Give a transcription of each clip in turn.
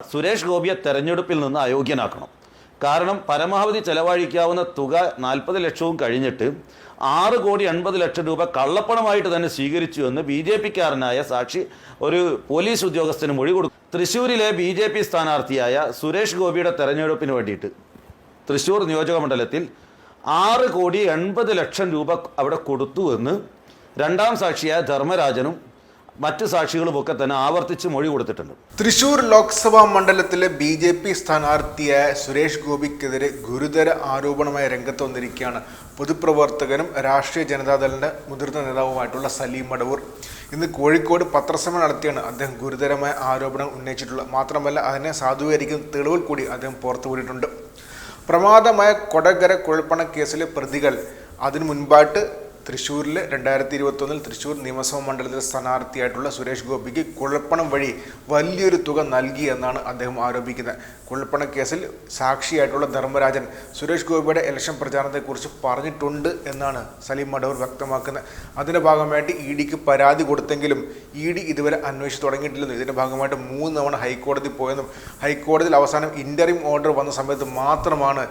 സുരേഷ് ഗോപിയെ തെരഞ്ഞെടുപ്പിൽ നിന്ന് അയോഗ്യനാക്കണം. കാരണം പരമാവധി ചെലവഴിക്കാവുന്ന തുക നാൽപ്പത് ലക്ഷവും കഴിഞ്ഞിട്ട് ആറ് കോടി എൺപത് ലക്ഷം രൂപ കള്ളപ്പണമായിട്ട് തന്നെ സ്വീകരിച്ചു എന്ന് ബി ജെ പിക്കാരനായ സാക്ഷി ഒരു പോലീസ് ഉദ്യോഗസ്ഥന് മൊഴി കൊടുക്കും തൃശ്ശൂരിലെ ബി ജെ പി സ്ഥാനാർത്ഥിയായ സുരേഷ് ഗോപിയുടെ തെരഞ്ഞെടുപ്പിന് വേണ്ടിയിട്ട് തൃശ്ശൂർ നിയോജക മണ്ഡലത്തിൽ ആറ് കോടി എൺപത് ലക്ഷം രൂപ അവിടെ കൊടുത്തു എന്ന് രണ്ടാം സാക്ഷിയായ ധർമ്മരാജനും മറ്റ് സാക്ഷികളുമൊക്കെ തന്നെ ആവർത്തിച്ച് മൊഴി കൊടുത്തിട്ടുണ്ട്. തൃശൂർ ലോക്സഭാ മണ്ഡലത്തിലെ ബി ജെ പി സ്ഥാനാർത്ഥിയായ സുരേഷ് ഗോപിക്കെതിരെ ഗുരുതര ആരോപണമായി രംഗത്ത് വന്നിരിക്കുകയാണ് പൊതുപ്രവർത്തകനും രാഷ്ട്രീയ ജനതാദളിന്റെ മുതിർന്ന നേതാവുമായിട്ടുള്ള സലീം മടവൂർ. ഇന്ന് കോഴിക്കോട് പത്രസമ്മേളനം നടത്തിയാണ് അദ്ദേഹം ഗുരുതരമായ ആരോപണം ഉന്നയിച്ചിട്ടുള്ളത്. മാത്രമല്ല അതിനെ സാധൂകരിക്കുന്ന തെളിവുകൾ കൂടി അദ്ദേഹം പുറത്തുവിട്ടിട്ടുണ്ട് പ്രമാദമായ കൊടകര കുഴൽപ്പണ കേസിലെ പ്രതികൾ അതിനു മുൻപായിട്ട് തൃശ്ശൂരിൽ രണ്ടായിരത്തി ഇരുപത്തൊന്നിൽ തൃശ്ശൂർ നിയമസഭാ മണ്ഡലത്തിലെ സ്ഥാനാർത്ഥിയായിട്ടുള്ള സുരേഷ് ഗോപിക്ക് കുഴൽപ്പണം വഴി വലിയൊരു തുക നൽകി എന്നാണ് അദ്ദേഹം ആരോപിക്കുന്നത്. കുഴൽപ്പണ കേസിൽ സാക്ഷിയായിട്ടുള്ള ധർമ്മരാജൻ സുരേഷ് ഗോപിയുടെ ഇലക്ഷൻ പ്രചാരണത്തെക്കുറിച്ച് പറഞ്ഞിട്ടുണ്ട് എന്നാണ് സലീം മടവൂർ വ്യക്തമാക്കുന്നത്. അതിന്റെ ഭാഗമായിട്ട് ഇ ഡിക്ക് പരാതി കൊടുത്തെങ്കിലും ഇ ഡി ഇതുവരെ അന്വേഷിച്ച് തുടങ്ങിയിട്ടില്ലെന്നും ഇതിന്റെ ഭാഗമായിട്ട് മൂന്ന് തവണ ഹൈക്കോടതി പോയെന്നും ഹൈക്കോടതിയിൽ അവസാനം ഇന്ററിം ഓർഡർ വന്ന സമയത്ത് മാത്രമാണ്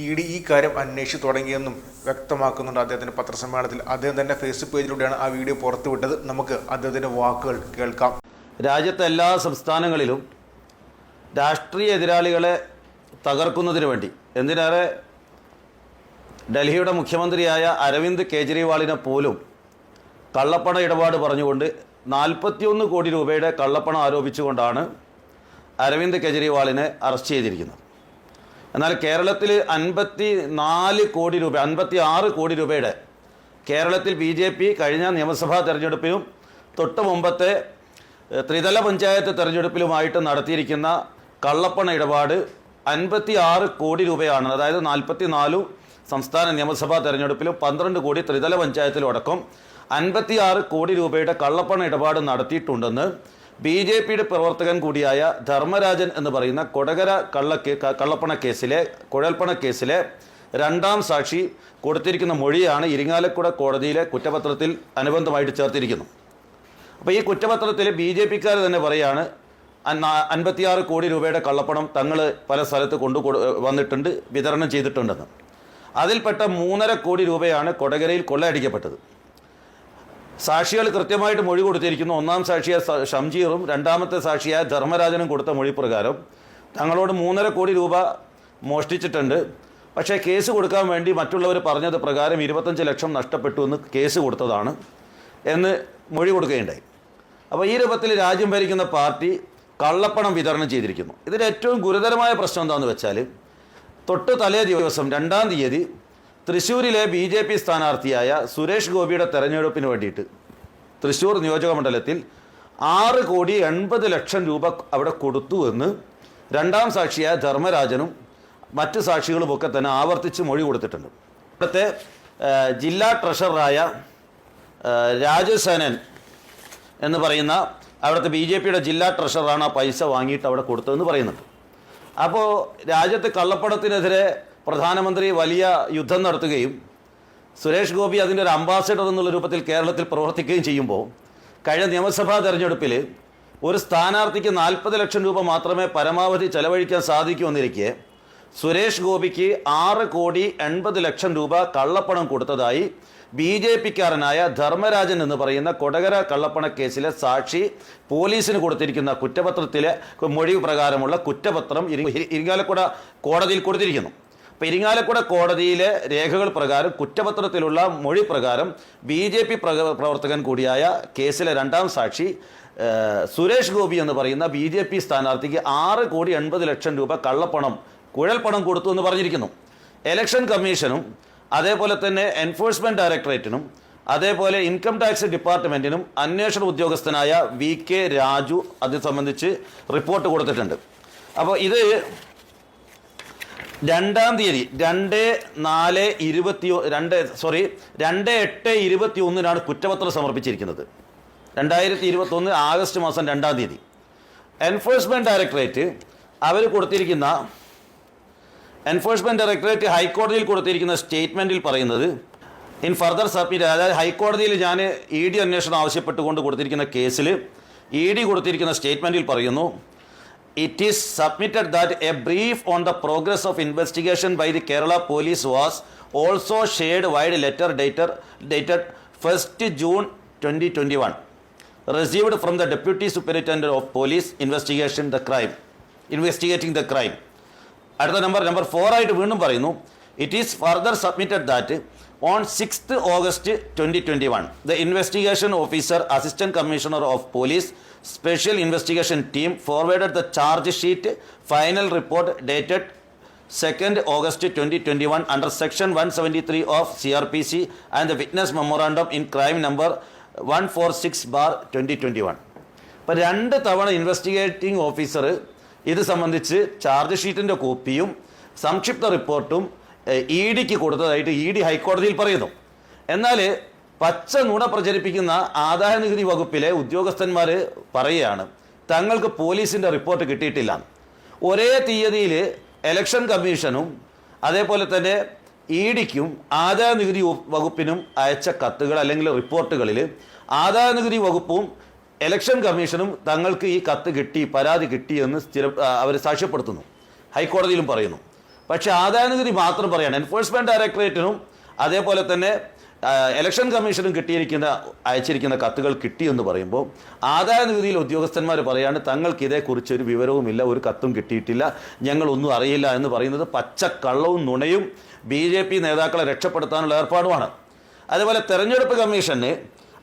ഇ ഡി ഈ കാര്യം അന്വേഷിച്ച് തുടങ്ങിയെന്നും വ്യക്തമാക്കുന്നുണ്ട് അദ്ദേഹത്തിന്റെ പത്രസമ്മേളനത്തിൽ. അദ്ദേഹം തന്നെ ഫേസ്ബുക്ക് പേജിലൂടെയാണ് ആ വീഡിയോ പുറത്തുവിട്ടത്. നമുക്ക് അദ്ദേഹത്തിന്റെ വാക്കുകൾ കേൾക്കാം. രാജ്യത്തെ എല്ലാ സംസ്ഥാനങ്ങളിലും രാഷ്ട്രീയ എതിരാളികളെ തകർക്കുന്നതിന് വേണ്ടി എന്തിനേറെ ഡൽഹിയുടെ മുഖ്യമന്ത്രിയായ അരവിന്ദ് കെജ്രിവാളിനെ പോലും കള്ളപ്പണ ഇടപാട് പറഞ്ഞുകൊണ്ട് നാൽപ്പത്തിയൊന്ന് കോടി രൂപയുടെ കള്ളപ്പണം ആരോപിച്ചുകൊണ്ടാണ് അരവിന്ദ് കെജ്രിവാളിനെ അറസ്റ്റ് ചെയ്തിരിക്കുന്നത്. എന്നാൽ കേരളത്തിൽ അൻപത്തി നാല് കോടി രൂപ അൻപത്തി ആറ് കോടി രൂപയുടെ കേരളത്തിൽ ബി ജെ പി കഴിഞ്ഞ നിയമസഭാ തെരഞ്ഞെടുപ്പിലും തൊട്ട് മുമ്പത്തെ ത്രിതല പഞ്ചായത്ത് തെരഞ്ഞെടുപ്പിലുമായിട്ട് നടത്തിയിരിക്കുന്ന കള്ളപ്പണ ഇടപാട് അൻപത്തി ആറ് കോടി രൂപയാണ്. അതായത് നാൽപ്പത്തി നാലും സംസ്ഥാന നിയമസഭാ തെരഞ്ഞെടുപ്പിലും പന്ത്രണ്ട് കോടി ത്രിതല പഞ്ചായത്തിലും അടക്കം അൻപത്തി ആറ് കോടി രൂപയുടെ കള്ളപ്പണ ഇടപാട് നടത്തിയിട്ടുണ്ടെന്ന് ബി ജെ പിയുടെ പ്രവർത്തകൻ കൂടിയായ ധർമ്മരാജൻ എന്ന് പറയുന്ന കൊടകര കള്ളക്കേ കള്ളപ്പണ കേസിലെ കുഴൽപ്പണ കേസിലെ രണ്ടാം സാക്ഷി കൊടുത്തിരിക്കുന്ന മൊഴിയാണ് ഇരിങ്ങാലക്കുട കോടതിയിലെ കുറ്റപത്രത്തിൽ അനുബന്ധമായിട്ട് ചേർത്തിരിക്കുന്നു. അപ്പോൾ ഈ കുറ്റപത്രത്തിൽ ബി ജെ പിക്കാർ തന്നെ പറയാണ് അൻപത്തിയാറ് കോടി രൂപയുടെ കള്ളപ്പണം തങ്ങൾ പല സ്ഥലത്ത് കൊണ്ടു വന്നിട്ടുണ്ട് വിതരണം ചെയ്തിട്ടുണ്ടെന്ന്. അതിൽപ്പെട്ട മൂന്നര കോടി രൂപയാണ് കൊടകരയിൽ കൊള്ളയടിക്കപ്പെട്ടത്. സാക്ഷികൾ കൃത്യമായിട്ട് മൊഴി കൊടുത്തിരിക്കുന്നു. ഒന്നാം സാക്ഷിയായ സ- ഷംജീറും രണ്ടാമത്തെ സാക്ഷിയായ ധർമ്മരാജനും കൊടുത്ത മൊഴി പ്രകാരം തങ്ങളോട് മൂന്നര കോടി രൂപ മോഷ്ടിച്ചിട്ടുണ്ട്. പക്ഷേ കേസ് കൊടുക്കാൻ വേണ്ടി മറ്റുള്ളവർ പറഞ്ഞത് പ്രകാരം ഇരുപത്തഞ്ച് ലക്ഷം നഷ്ടപ്പെട്ടു എന്ന് കേസ് കൊടുത്തതാണ് എന്ന് മൊഴി കൊടുക്കുകയുണ്ടായി. അപ്പോൾ ഈ രൂപത്തിൽ രാജ്യം ഭരിക്കുന്ന പാർട്ടി കള്ളപ്പണം വിതരണം ചെയ്തിരിക്കുന്നു. ഇതിൽ ഏറ്റവും ഗുരുതരമായ പ്രശ്നം എന്താണെന്ന് വെച്ചാൽ തൊട്ട് തലേ ദിവസം രണ്ടാം തീയതി തൃശ്ശൂരിലെ ബി ജെ പി സ്ഥാനാർത്ഥിയായ സുരേഷ് ഗോപിയുടെ തെരഞ്ഞെടുപ്പിന് വേണ്ടിയിട്ട് തൃശ്ശൂർ നിയോജക മണ്ഡലത്തിൽ ആറ് കോടി എൺപത് ലക്ഷം രൂപ അവിടെ കൊടുത്തു എന്ന് രണ്ടാം സാക്ഷിയായ ധർമ്മരാജനും മറ്റ് സാക്ഷികളുമൊക്കെ തന്നെ ആവർത്തിച്ച് മൊഴി കൊടുത്തിട്ടുണ്ട്. ഇവിടുത്തെ ജില്ലാ ട്രഷററായ രാജസേനൻ എന്ന് പറയുന്ന അവിടുത്തെ ബി ജെ പിയുടെ ജില്ലാ ട്രഷറാണ് ആ പൈസ വാങ്ങിയിട്ട് അവിടെ കൊടുത്തതെന്ന് പറയുന്നുണ്ട്. അപ്പോൾ രാജ്യത്ത് കള്ളപ്പണത്തിനെതിരെ പ്രധാനമന്ത്രി വലിയ യുദ്ധം നടത്തുകയും സുരേഷ് ഗോപി അതിന്റെ ഒരു അംബാസഡർ എന്നുള്ള രൂപത്തിൽ കേരളത്തിൽ പ്രവർത്തിക്കുകയും ചെയ്യുമ്പോൾ കഴിഞ്ഞ നിയമസഭാ തെരഞ്ഞെടുപ്പിൽ ഒരു സ്ഥാനാർത്ഥിക്ക് നാൽപ്പത് ലക്ഷം രൂപ മാത്രമേ പരമാവധി ചെലവഴിക്കാൻ സാധിക്കൂ എന്നിരിക്കെ സുരേഷ് ഗോപിക്ക് ആറ് കോടി എൺപത് ലക്ഷം രൂപ കള്ളപ്പണം കൊടുത്തതായി ബി ജെ പിക്കാരനായ ധർമ്മരാജൻ എന്ന് പറയുന്ന കൊടകര കള്ളപ്പണ കേസിലെ സാക്ഷി പോലീസിന് കൊടുത്തിരിക്കുന്ന കുറ്റപത്രത്തിലെ മൊഴി പ്രകാരമുള്ള കുറ്റപത്രം ഇരി- ഇരിങ്ങാലക്കുട കോടതിയിൽ കൊടുത്തിരിക്കുന്നു. അപ്പോൾ ഇരിങ്ങാലക്കുട കോടതിയിലെ രേഖകൾ പ്രകാരം കുറ്റപത്രത്തിലുള്ള മൊഴി പ്രകാരം ബി ജെ പി പ്രവർത്തകൻ കൂടിയായ കേസിലെ രണ്ടാം സാക്ഷി സുരേഷ് ഗോപി എന്ന് പറയുന്ന ബി ജെ പി സ്ഥാനാർത്ഥിക്ക് ആറ് കോടി എൺപത് ലക്ഷം രൂപ കള്ളപ്പണം കുഴൽപ്പണം കൊടുത്തു എന്ന് പറഞ്ഞിരിക്കുന്നു. എലക്ഷൻ കമ്മീഷനും അതേപോലെ തന്നെ എൻഫോഴ്സ്മെന്റ് ഡയറക്ടറേറ്റിനും അതേപോലെ ഇൻകം ടാക്സ് ഡിപ്പാർട്ട്മെന്റിനും അന്വേഷണ ഉദ്യോഗസ്ഥനായ വി കെ രാജു അത് സംബന്ധിച്ച് റിപ്പോർട്ട് കൊടുത്തിട്ടുണ്ട്. അപ്പോൾ ഇത് രണ്ടാം തീയതി രണ്ട് നാല് ഇരുപത്തി രണ്ട് സോറി രണ്ട് എട്ട് ഇരുപത്തി ഒന്നിനാണ് കുറ്റപത്രം സമർപ്പിച്ചിരിക്കുന്നത്. രണ്ടായിരത്തി ഇരുപത്തി ഒന്ന് ആഗസ്റ്റ് മാസം രണ്ടാം തീയതി. എൻഫോഴ്സ്മെന്റ് ഡയറക്ടറേറ്റ് അവർ കൊടുത്തിരിക്കുന്ന എൻഫോഴ്സ്മെന്റ് ഡയറക്ടറേറ്റ് ഹൈക്കോടതിയിൽ കൊടുത്തിരിക്കുന്ന സ്റ്റേറ്റ്മെന്റിൽ പറയുന്നത് ഇൻ ഫർദർ സബ്മിറ്റ് അതായത് ഹൈക്കോടതിയിൽ ഞാൻ ഇ ഡി അന്വേഷണം ആവശ്യപ്പെട്ടുകൊണ്ട് കൊടുത്തിരിക്കുന്ന കേസിൽ ഇ ഡി കൊടുത്തിരിക്കുന്ന സ്റ്റേറ്റ്മെന്റിൽ പറയുന്നു it is submitted that a brief on the progress of investigation by the Kerala police was also shared wide letter dated, dated 1st June 2021 received from the deputy superintendent of police investigation the crime investigating the crime അടുത്ത number number four ആയിട്ട് വീണ്ടും പറയുന്നു it is further submitted that on sixth August twenty twenty one the investigation officer assistant commissioner of police special investigation team forwarded the charge sheet final report dated second August twenty twenty one under section one seventy three of C R P C and the witness memorandum in crime number one four six bar twenty twenty one അപ്പോൾ രണ്ട് തവണ investigating officer ഇത് സംബന്ധിച്ച് charge ഷീറ്റിന്റെ കോപ്പിയും സംക്ഷിപ്ത റിപ്പോർട്ടും E ഡിക്ക് കൊടുത്തതായിട്ട് E D ഹൈക്കോടതിയിൽ പറയുന്നു. എന്നാൽ പച്ച നുണ പ്രചരിപ്പിക്കുന്ന ആദായ നികുതി വകുപ്പിലെ ഉദ്യോഗസ്ഥന്മാർ പറയുകയാണ് തങ്ങൾക്ക് പോലീസിന്റെ റിപ്പോർട്ട് കിട്ടിയിട്ടില്ല. ഒരേ തീയതിയിൽ എലക്ഷൻ കമ്മീഷനും അതേപോലെ തന്നെ ഇ ഡിക്കും ആദായ നികുതി വകുപ്പിനും അയച്ച കത്തുകൾ അല്ലെങ്കിൽ റിപ്പോർട്ടുകളിൽ ആദായ നികുതി വകുപ്പും എലക്ഷൻ കമ്മീഷനും തങ്ങൾക്ക് ഈ കത്ത് കിട്ടി പരാതി കിട്ടി എന്ന് സ്ഥിര അവർ സാക്ഷ്യപ്പെടുത്തുന്നു. ഹൈക്കോടതിയിലും പറയുന്നു. പക്ഷേ ആദായനികുതി മാത്രം പറയാണ്. എൻഫോഴ്സ്മെന്റ് ഡയറക്ടറേറ്റിനും അതേപോലെ തന്നെ ഇലക്ഷൻ കമ്മീഷനും കിട്ടിയിരിക്കുന്ന അയച്ചിരിക്കുന്ന കത്തുകൾ കിട്ടിയെന്ന് പറയുമ്പോൾ ആദായ നികുതിയിൽ ഉദ്യോഗസ്ഥന്മാർ പറയാണ് തങ്ങൾക്ക് ഇതേക്കുറിച്ച് ഒരു വിവരവുമില്ല ഒരു കത്തും കിട്ടിയിട്ടില്ല ഞങ്ങളൊന്നും അറിയില്ല എന്ന് പറയുന്നത് പച്ചക്കള്ളവും നുണയും ബി ജെ പി നേതാക്കളെ രക്ഷപ്പെടുത്താനുള്ള ഏർപ്പാടുമാണ്. അതേപോലെ തെരഞ്ഞെടുപ്പ് കമ്മീഷന്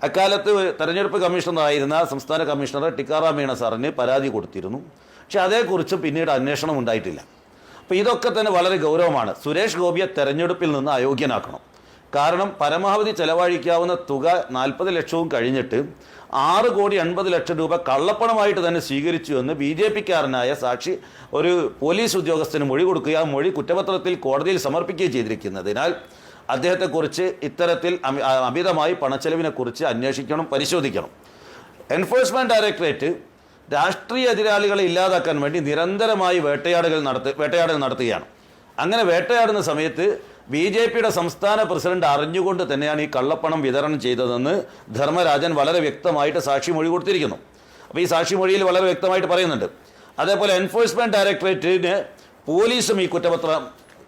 അക്കാലത്ത് തെരഞ്ഞെടുപ്പ് കമ്മീഷണറായിരുന്ന സംസ്ഥാന കമ്മീഷണർ ടിക്കാറാം മീണ സാറിന് പരാതി കൊടുത്തിരുന്നു. പക്ഷെ അതേക്കുറിച്ച് പിന്നീട് അന്വേഷണം ഉണ്ടായിട്ടില്ല. അപ്പോൾ ഇതൊക്കെ തന്നെ വളരെ ഗൗരവമാണ്. സുരേഷ് ഗോപിയെ തെരഞ്ഞെടുപ്പിൽ നിന്ന് അയോഗ്യനാക്കണം. കാരണം പരമാവധി ചെലവഴിക്കാവുന്ന തുക നാൽപ്പത് ലക്ഷവും കഴിഞ്ഞിട്ട് ആറ് കോടി എൺപത് ലക്ഷം രൂപ കള്ളപ്പണമായിട്ട് തന്നെ സ്വീകരിച്ചു എന്ന് ബി ജെ പിക്കാരനായ സാക്ഷി ഒരു പോലീസ് ഉദ്യോഗസ്ഥന് മൊഴി കൊടുക്കുക ആ മൊഴി കുറ്റപത്രത്തിൽ കോടതിയിൽ സമർപ്പിക്കുകയും ചെയ്തിരിക്കുന്നതിനാൽ അദ്ദേഹത്തെക്കുറിച്ച് ഇത്തരത്തിൽ അമിതമായി പണച്ചെലവിനെക്കുറിച്ച് അന്വേഷിക്കണം പരിശോധിക്കണം. എൻഫോഴ്സ്മെന്റ് ഡയറക്ടറേറ്റ് രാഷ്ട്രീയ എതിരാളികളെ ഇല്ലാതാക്കാൻ വേണ്ടി നിരന്തരമായി വേട്ടയാടുകൾ നടത്തി വേട്ടയാടൽ നടത്തുകയാണ്. അങ്ങനെ വേട്ടയാടുന്ന സമയത്ത് ബി ജെ പിയുടെ സംസ്ഥാന പ്രസിഡന്റ് അറിഞ്ഞുകൊണ്ട് തന്നെയാണ് ഈ കള്ളപ്പണം വിതരണം ചെയ്തതെന്ന് ധർമ്മരാജൻ വളരെ വ്യക്തമായിട്ട് സാക്ഷിമൊഴി കൊടുത്തിരിക്കുന്നു. അപ്പോൾ ഈ സാക്ഷിമൊഴിയിൽ വളരെ വ്യക്തമായിട്ട് പറയുന്നുണ്ട്. അതേപോലെ എൻഫോഴ്സ്മെന്റ് ഡയറക്ടറേറ്റിന് പോലീസും ഈ കുറ്റപത്രം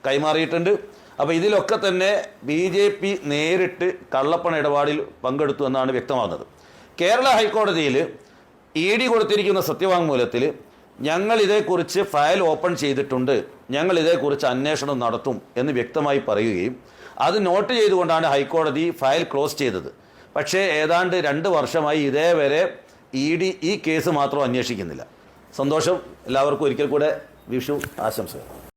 കൈമാറിയിട്ടുണ്ട്. അപ്പോൾ ഇതിലൊക്കെ തന്നെ ബി ജെ പി നേരിട്ട് കള്ളപ്പണ ഇടപാടിൽ പങ്കെടുത്തു എന്നാണ് വ്യക്തമാകുന്നത്. കേരള ഹൈക്കോടതിയിൽ ഇ ഡി കൊടുത്തിരിക്കുന്ന സത്യവാങ്മൂലത്തിൽ ഞങ്ങൾ ഇതേക്കുറിച്ച് ഫയൽ ഓപ്പൺ ചെയ്തിട്ടുണ്ട് ഞങ്ങൾ ഇതേക്കുറിച്ച് അന്വേഷണം നടത്തും എന്ന് വ്യക്തമായി പറയുകയും അത് നോട്ട് ചെയ്തുകൊണ്ടാണ് ഹൈക്കോടതി ഫയൽ ക്ലോസ് ചെയ്തത്. പക്ഷേ ഏതാണ്ട് രണ്ട് വർഷമായി ഇതേവരെ ഇ ഡി ഈ കേസ് മാത്രം അന്വേഷിക്കുന്നില്ല. സന്തോഷം. എല്ലാവർക്കും ഒരിക്കൽ കൂടെ വിഷു ആശംസകൾ.